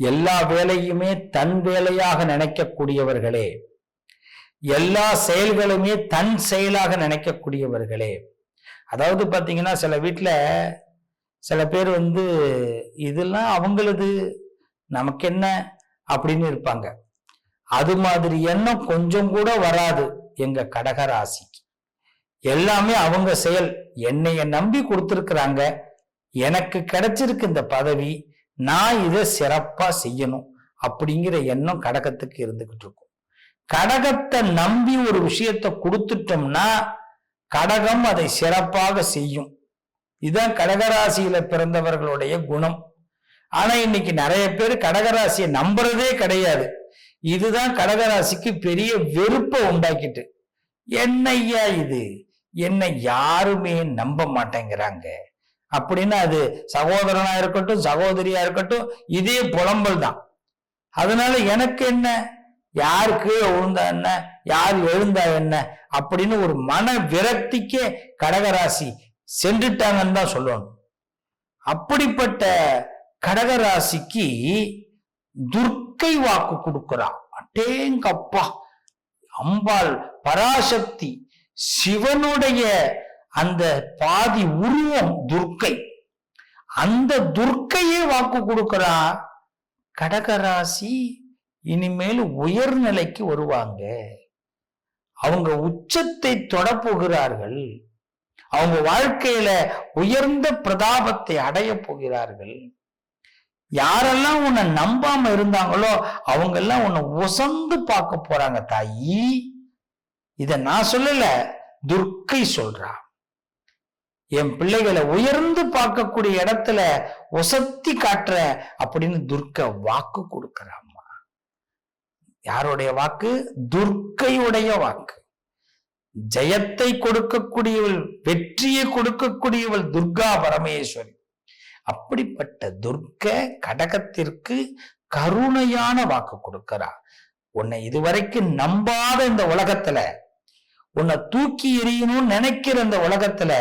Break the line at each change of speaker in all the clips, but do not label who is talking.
எல்லா வேலையுமே தன் வேலையாக நினைக்கக்கூடியவர்களே. எல்லா செயல்களுமே தன் செயலாக நினைக்கக்கூடியவர்களே. அதாவது பார்த்தீங்கன்னா சில வீட்டில் சில பேர் வந்து இதெல்லாம் அவங்களது நமக்கு என்ன? அப்படின்னு இருப்பாங்க. அது மாதிரி எண்ணம் கொஞ்சம் கூட வராது எங்க கடகராசிக்கு. எல்லாமே அவங்க செயல். என்னைய நம்பி கொடுத்துருக்குறாங்க. எனக்கு கிடைச்சிருக்கு இந்த பதவி. நான் இதை சிறப்பாக செய்யணும் அப்படிங்கிற எண்ணம் கடகத்துக்கு இருந்துகிட்டு இருக்கும். கடகத்தை நம்பி ஒரு விஷயத்தை கொடுத்துட்டோம்னா கடகம் அதை சிறப்பாக செய்யும். இதுதான் கடகராசியில பிறந்தவர்களுடைய குணம். ஆனா இன்னைக்கு நிறைய பேர் கடகராசியை நம்புறதே கிடையாது. இதுதான் கடகராசிக்கு பெரிய வெறுப்பை உண்டாக்கிட்டு என்னய்யா இது? என்னை யாருமே நம்ப மாட்டேங்கிறாங்க. அப்படின்னு அது சகோதரனா இருக்கட்டும் சகோதரியா இருக்கட்டும் இதே புலம்பல் தான். அதனால எனக்கு என்ன? யாருக்கு கீழே விழுந்தா என்ன? யார் எழுந்தா என்ன? அப்படின்னு ஒரு மன விரக்திக்கே கடகராசி சென்றுட்டாங்கன்னு தான் சொல்லணும் அப்படிப்பட்ட கடகராசிக்கு துர்க்கை வாக்கு கொடுக்கிறான் அட்டேங்கப்பா அம்பாள் பராசக்தி சிவனுடைய அந்த பாதி உருவம் துர்க்கை. அந்த துர்க்கையே வாக்கு கொடுக்கிறா. கடகராசி இனிமேல் உயர்நிலைக்கு வருவாங்க. அவங்க உச்சத்தை தொடப்போகிறார்கள் அவங்க வாழ்க்கையில உயர்ந்த பிரதாபத்தை அடைய போகிறார்கள். யாரெல்லாம் உன்னை நம்பாம இருந்தாங்களோ அவங்க எல்லாம் உன்னை உசந்து பார்க்க போறாங்க தாயி. இத நான் சொல்லல துர்க்கை சொல்றான் என் பிள்ளைகளை உயர்ந்து பார்க்கக்கூடிய இடத்துல உசத்தி காட்டுற அப்படின்னு துர்க்க வாக்கு கொடுக்கிறாம்மா யாருடைய வாக்கு? துர்க்கையுடைய வாக்கு. ஜெயத்தை கொடுக்கக்கூடியவள் வெற்றியை கொடுக்கக்கூடியவள் துர்கா பரமேஸ்வரி. அப்படிப்பட்ட துர்க்க கடகத்திற்கு கருணையான வாக்கு கொடுக்கிறா. உன்னை இதுவரைக்கும் நம்பாத இந்த உலகத்துல உன்னை தூக்கி எறியணும்னு நினைக்கிற இந்த உலகத்துல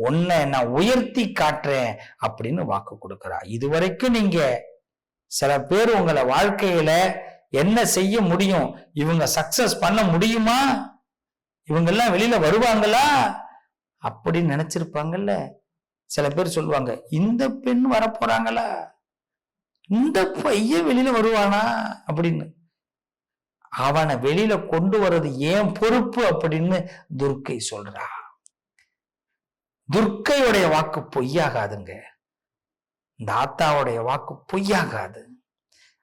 உன்னை நான் உயர்த்தி காட்டுறேன் அப்படின்னு வாக்கு கொடுக்கிறா. இதுவரைக்கும் நீங்க சில பேர் உங்களை வாழ்க்கையில என்ன செய்ய முடியும்? இவங்க சக்சஸ் பண்ண முடியுமா? இவங்க எல்லாம் வெளியில வருவாங்களா? அப்படின்னு நினைச்சிருப்பாங்கல்ல. சில பேர் சொல்லுவாங்க இந்த பெண் வரப்போறாங்களா? இந்த பையன் வெளியில வருவானா? அப்படின்னு. அவனை வெளியில கொண்டு வர்றது ஏன் பொறுப்பு அப்படின்னு துர்க்கை சொல்றா. துர்க்கையுடைய வாக்கு பொய்யாகாதுங்க. இந்த ஆத்தாவுடைய வாக்கு பொய்யாகாது.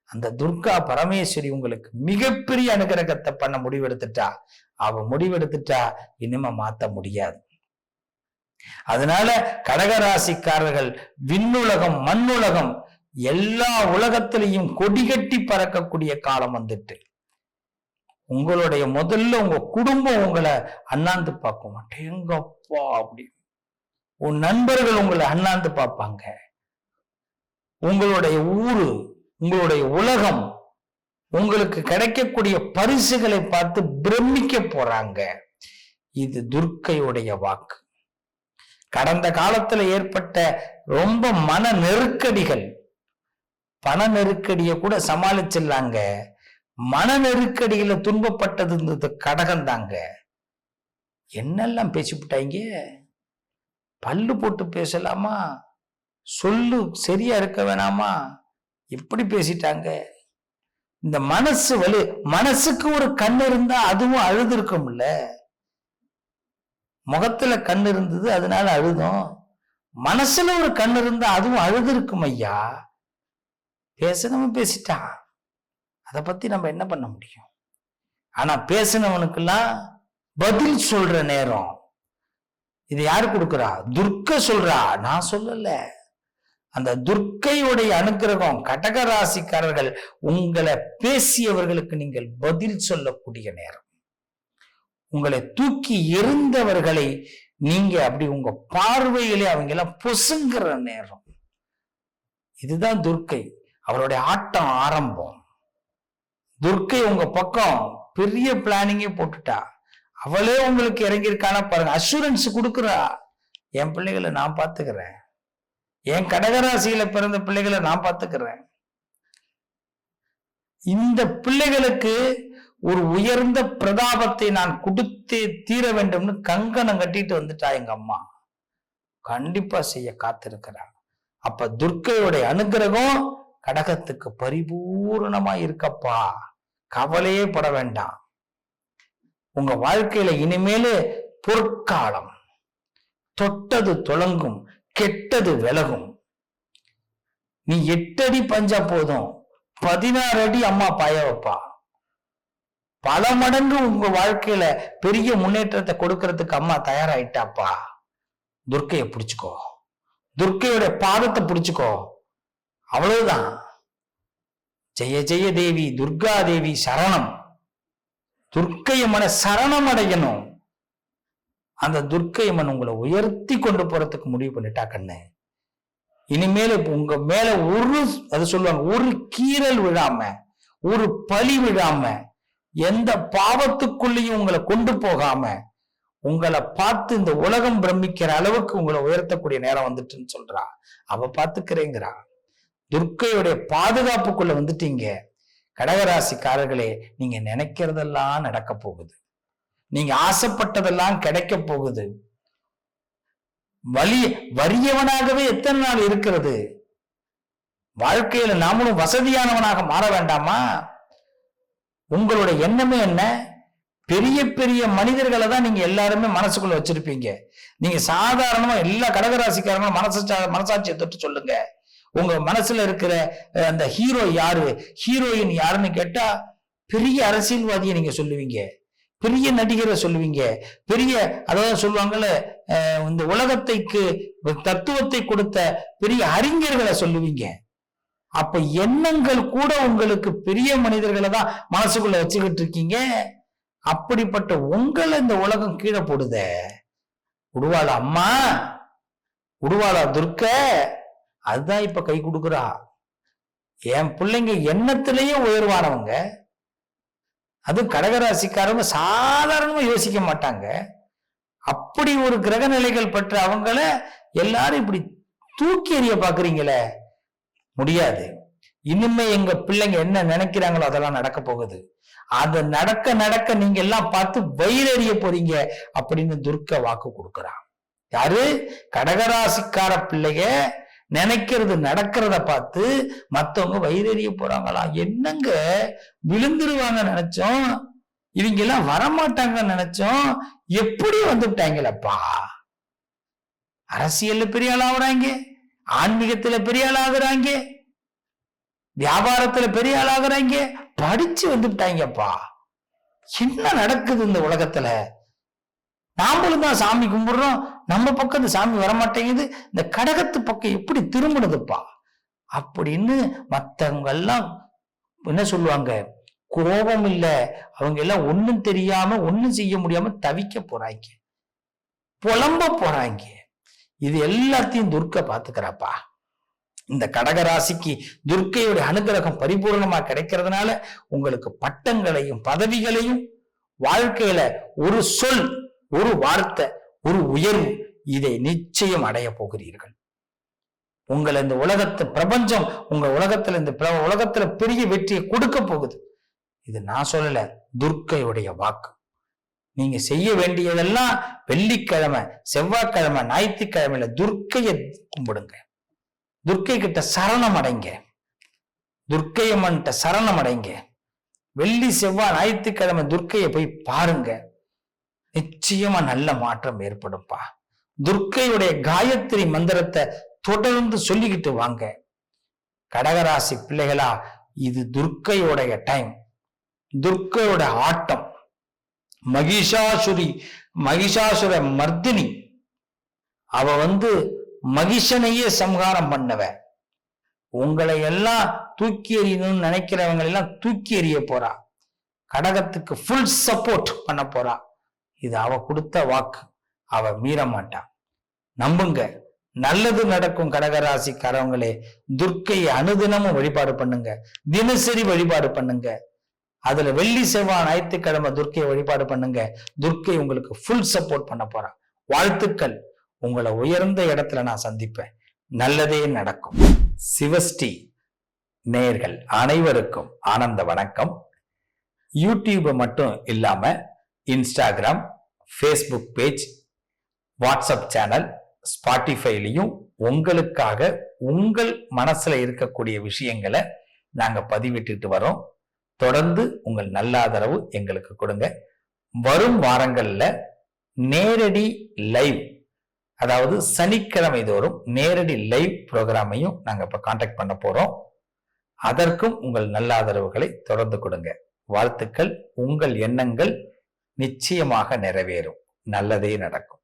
அந்த துர்கா பரமேஸ்வரி உங்களுக்கு மிகப்பெரிய அனுகிரகத்தை பண்ண முடிவெடுத்துட்டா அவ முடிவெடுத்துட்டா இனிமே மாத்த முடியாது. அதனால கடகராசிக்காரர்கள் விண்ணுலகம் மண்ணுலகம் எல்லா உலகத்திலையும் கொடிகட்டி பறக்கக்கூடிய காலம் வந்துட்டு. உங்களுடைய முதல்ல உங்க குடும்பம் உங்களை அண்ணாந்து பார்க்க மாட்டேங்கப்பா அப்படி. உன் நண்பர்கள் உங்களை அண்ணாந்து பார்ப்பாங்க. உங்களுடைய ஊரு உங்களுடைய உலகம் உங்களுக்கு கிடைக்கக்கூடிய பரிசுகளை பார்த்து பிரமிக்க போறாங்க. இது துர்க்கையுடைய வாக்கு. கடந்த காலத்துல ஏற்பட்ட ரொம்ப மன நெருக்கடிகள். பண நெருக்கடியை கூட சமாளிச்சிடலாங்க. மன நெருக்கடியில துன்பப்பட்டது இந்த கடகம் தாங்க என்னெல்லாம் பேசிவிட்டாங்க பல்லு போட்டு பேசலாமா? சொல்லு சரியா இருக்க வேணாமா? எப்படி பேசிட்டாங்க. இந்த மனசு வலு மனசுக்கு ஒரு கண் இருந்தா அதுவும் அழுது இருக்கும்ல முகத்துல கண் இருந்தது அதனால அழுதும். மனசுல ஒரு கண் இருந்தா அதுவும் அழுது இருக்கும் ஐயா. பேசினவன் பேசிட்டான். அதை பத்தி நம்ம என்ன பண்ண முடியும்? ஆனா பேசினவனுக்கெல்லாம் பதில் சொல்ற நேரம். இது யார் கொடுக்குறா? துர்க்க சொல்றா. நான் சொல்லல. அந்த துர்க்கையுடைய அனுக்கிரகம் கடக ராசிக்காரர்கள் உங்களை பேசியவர்களுக்கு நீங்கள் பதில் சொல்லக்கூடிய நேரம். உங்களை தூக்கி எறிந்தவர்களை நீங்க அப்படி உங்க பார்வையிலே அவங்க எல்லாம் பொசுங்கிற நேரம். இதுதான் துர்க்கை. அவருடைய ஆட்டம் ஆரம்பம். துர்க்கை உங்க பக்கம் பெரிய பிளானிங்கே போட்டுட்டா. அவளே உங்களுக்கு இறங்கியிருக்கானா பாருங்க. அஷூரன்ஸ் கொடுக்குறா. என் பிள்ளைகளை நான் பார்த்துக்கிறேன். என் கடகராசியில பிறந்த பிள்ளைகளை நான் பார்த்துக்கிறேன். இந்த பிள்ளைகளுக்கு ஒரு உயர்ந்த பிரதாபத்தை நான் கொடுத்தே தீர வேண்டும்னு கங்கணம் கட்டிட்டு வந்துட்டா எங்க அம்மா. கண்டிப்பா செய்ய காத்திருக்கிறார் அப்ப துர்க்கையுடைய அனுகிரகம் கடகத்துக்கு பரிபூரணமா இருக்கப்பா கவலையே பட வேண்டாம். உங்க வாழ்க்கையில இனிமேலு பொற்காலம். தொட்டது தொடங்கும் கெட்டது விலகும். நீ எட்டடி பஞ்சா போதும். பதினாறு அடி அம்மா பாய வைப்பா. பல மடங்கு உங்க வாழ்க்கையில பெரிய முன்னேற்றத்தை கொடுக்கறதுக்கு அம்மா தயாராயிட்டாப்பா. துர்க்கைய பிடிச்சுக்கோ. துர்க்கையோட பாதத்தை பிடிச்சுக்கோ. அவ்வளவுதான். ஜெய ஜெய தேவி துர்கா தேவி சரணம். துர்க்கையம்மனை சரணம் அடையணும் அந்த துர்க்கையம்மன் உங்களை உயர்த்தி கொண்டு போறதுக்கு முடிவு பண்ணிட்டா கண்ணு. இனிமேல் உங்க மேல ஒரு அது சொல்லுவாங்க ஒரு கீறல் விழாம ஒரு பழி விழாம எந்த பாவத்துக்குள்ளேயும் உங்களை கொண்டு போகாம உங்களை பார்த்து இந்த உலகம் பிரமிக்கிற அளவுக்கு உங்களை உயர்த்தக்கூடிய நேரம் வந்துட்டுன்னு சொல்றா. அவ பாத்துக்கிறேங்கிறா. துர்க்கையுடைய பாதுகாப்புக்குள்ள வந்துட்டீங்க. கடகராசிக்காரர்களே நீங்க நினைக்கிறதெல்லாம் நடக்க போகுது. நீங்க ஆசைப்பட்டதெல்லாம் கிடைக்க போகுது. வலி வறியவனாகவே எத்தனை நாள் இருக்கிறது? வாழ்க்கையில நாமளும் வசதியானவனாக மாற வேண்டாமா? உங்களுடைய எண்ணமே என்ன? பெரிய பெரிய மனிதர்களை தான் நீங்க எல்லாருமே மனசுக்குள்ள வச்சிருப்பீங்க. நீங்க சாதாரணமா எல்லா கடகராசிக்காரங்களும் மனசா மனசாட்சியை தொட்டு சொல்லுங்க. உங்க மனசுல இருக்கிற அந்த ஹீரோ யாரு? ஹீரோயின் யாருன்னு கேட்டா பெரிய அரசியல்வாதியை நீங்க சொல்லுவீங்க. பெரிய நடிகரை சொல்லுவீங்க. பெரிய அதாவது சொல்லுவாங்கல்ல அஹ், இந்த உலகத்தைக்கு தத்துவத்தை கொடுத்த பெரிய அறிஞர்களை சொல்லுவீங்க. அப்ப எண்ணங்கள் கூட உங்களுக்கு பெரிய மனிதர்களை தான் மனசுக்குள்ள வச்சுக்கிட்டு இருக்கீங்க. அப்படிப்பட்ட உங்களை இந்த உலகம் கீழே போடுதே. உடுவாள அம்மா? உடுவாளா துர்க்க? அதுதான் இப்ப கை கொடுக்குறா. என் பிள்ளைங்க எண்ணத்திலேயே உயர்வானவங்க. அது கடகராசிக்காரங்க சாதாரணமா யோசிக்க மாட்டாங்க. அப்படி ஒரு கிரக நிலைகள் பெற்ற அவங்கள எல்லாரும் இப்படி தூக்கி எறிய பாக்குறீங்களே? முடியாது. இனிமே எங்க பிள்ளைங்க என்ன நினைக்கிறாங்களோ அதெல்லாம் நடக்க போகுது. அது நடக்க நடக்க நீங்க எல்லாம் பார்த்து வயிறறிய போறீங்க அப்படின்னு துர்க்க வாக்கு கொடுக்குறான் யாரு? கடகராசிக்கார பிள்ளைய நினைக்கிறது நடக்கிறத பார்த்து மத்தவங்க வயிறறிய போறாங்களா? என்னங்க விழுந்துருவாங்க நினைச்சோம்? இவங்க எல்லாம் வரமாட்டாங்கன்னு நினைச்சோம்? எப்படி வந்துட்டாங்களப்பா? அரசியல்ல பெரிய ஆளாகுறாங்க ஆன்மீகத்துல பெரிய ஆளாகுறாங்க வியாபாரத்துல பெரிய ஆளாகுறாங்க படிச்சு வந்துட்டாங்கப்பா. என்ன நடக்குது இந்த உலகத்துல? நாமளும் தான் சாமி கும்பிடுறோம். நம்ம பக்கம் இந்த சாமி வரமாட்டேங்குது. இந்த கடகத்து பக்கம் எப்படி திரும்பினதுப்பா? அப்படின்னு மற்றவங்க எல்லாம் என்ன சொல்லுவாங்க? கோபம் இல்ல. அவங்க எல்லாம் ஒன்றும் தெரியாம ஒன்றும் செய்ய முடியாம தவிக்க போறாங்க. புலம்ப போறாங்க. இது எல்லாத்தையும் துர்க்க பாத்துக்கிறாப்பா இந்த கடக ராசிக்கு துர்க்கையுடைய அனுகிரகம் பரிபூர்ணமா கிடைக்கிறதுனால உங்களுக்கு பட்டங்களையும் பதவிகளையும் வாழ்க்கையில ஒரு சொல் ஒரு வார்த்தை ஒரு உயர்வு இதை நிச்சயம் அடைய போகிறீர்கள். உங்களை இந்த உலகத்து பிரபஞ்சம் உங்க உலகத்துல இந்த உலகத்துல பெரிய வெற்றியை கொடுக்க போகுது. இது நான் சொல்லல துர்க்கையுடைய வாக்கு. நீங்க செய்ய வேண்டியதெல்லாம் வெள்ளிக்கிழமை செவ்வாய்க்கிழமை ஞாயிற்றுக்கிழமையில துர்க்கையை கும்பிடுங்க. துர்க்கை கிட்ட சரணம் அடைங்க. துர்க்கையம்மன்கிட்ட சரணம் அடைங்க. வெள்ளி செவ்வாய் ஞாயிற்றுக்கிழமை துர்க்கையை போய் பாருங்க. நிச்சயமா நல்ல மாற்றம் ஏற்படும்பா. துர்க்கையுடைய காயத்ரி மந்திரத்தை தொடர்ந்து சொல்லிக்கிட்டு வாங்க. கடகராசி பிள்ளைகளா இது துர்க்கையுடைய டைம் துர்க்கையோட ஆட்டம். மகிஷாசுரி மகிஷாசுர மர்தினி. அவ வந்து மகிஷனையே சம்ஹாரம் பண்ணவ. உங்களை எல்லாம் தூக்கி எறியணும்னு நினைக்கிறவங்க எல்லாம் தூக்கி எறிய போறா. கடகத்துக்கு ஃபுல் சப்போர்ட் பண்ண போறா. இது அவ கொடுத்த வாக்கு. அவ மீற மாட்டான் நம்புங்க நல்லது நடக்கும் கடகராசிக்காரவங்களே துர்க்கையை அனுதினமும் வழிபாடு பண்ணுங்க. தினசரி வழிபாடு பண்ணுங்க. அதுல வெள்ளி செவ்வாய் ஞாயிற்றுக்கிழமை துர்க்கையை வழிபாடு பண்ணுங்க. துர்க்கை உங்களுக்கு ஃபுல் சப்போர்ட் பண்ண போறா. வாழ்த்துக்கள். உங்களை உயர்ந்த இடத்துல நான் சந்திப்பேன். நல்லதே நடக்கும். சிவஸ்டி நேர்கள் அனைவருக்கும் ஆனந்த வணக்கம். யூடியூப மட்டும் இல்லாம Instagram Facebook page WhatsApp channel ஸ்பாட்டிஃபைலையும் உங்களுக்காக உங்கள் மனசுல இருக்கக்கூடிய விஷயங்களை நாங்க பதிவிட்டுட்டு வரோம். தொடர்ந்து உங்கள் நல்ல ஆதரவு எங்களுக்கு கொடுங்க. வரும் வாரங்கள்ல நேரடி லைவ் அதாவது சனிக்கிழமை தோறும் நேரடி லைவ் ப்ரோக்ராமையும் நாங்க இப்ப காண்டாக்ட் பண்ண போறோம். அதற்கும் உங்கள் நல்ல ஆதரவுகளை தொடர்ந்து கொடுங்க. வாழ்த்துக்கள் உங்கள் எண்ணங்கள் நிச்சயமாக நிறைவேறும். நல்லதே நடக்கும்.